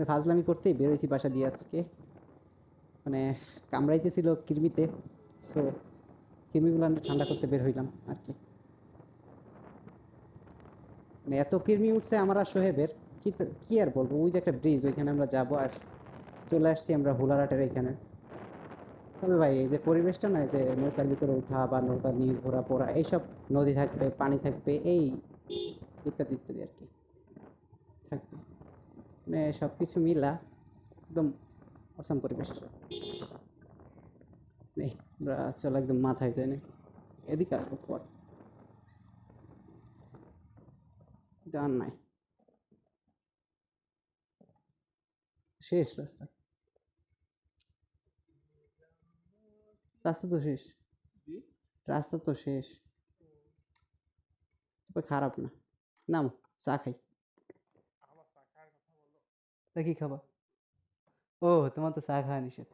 মানে ফাজলামি করতেই বেরোইছি বাসা দিয়ে আজকে। মানে কামড়াইতেছিল কৃমিতে সো কৃমিগুলো ঠান্ডা করতে বের হইলাম আর কি। মানে এত কৃমি উঠছে আমার আর সোহেবের, কি কি আর বলব? ওই যে একটা ব্রিজ ওইখানে আমরা যাব আজ চলে আসছি আমরা হুলারাটের এখানে তবে ভাই, এই যে পরিবেশটা না যে নৌকার ভিতরে ওঠা বা নৌকা নিয়ে ঘোরা পড়া এইসব নদী থাকবে, পানি থাকবে, এই ইত্যাদি ইত্যাদি আর কি। সব কিছু মিলা একদম অসাম পরিবেশ এই, আমরা চল একদম মাথায় যাই না। এদিকে আসব পর। জান নাই। শেষ রাস্তা। রাস্তা তো শেষ। রাস্তা তো শেষ। খারাপ না। নাম চা খাই। তা কি খাবা ও তোমার তো চা খাওয়া নিষেধ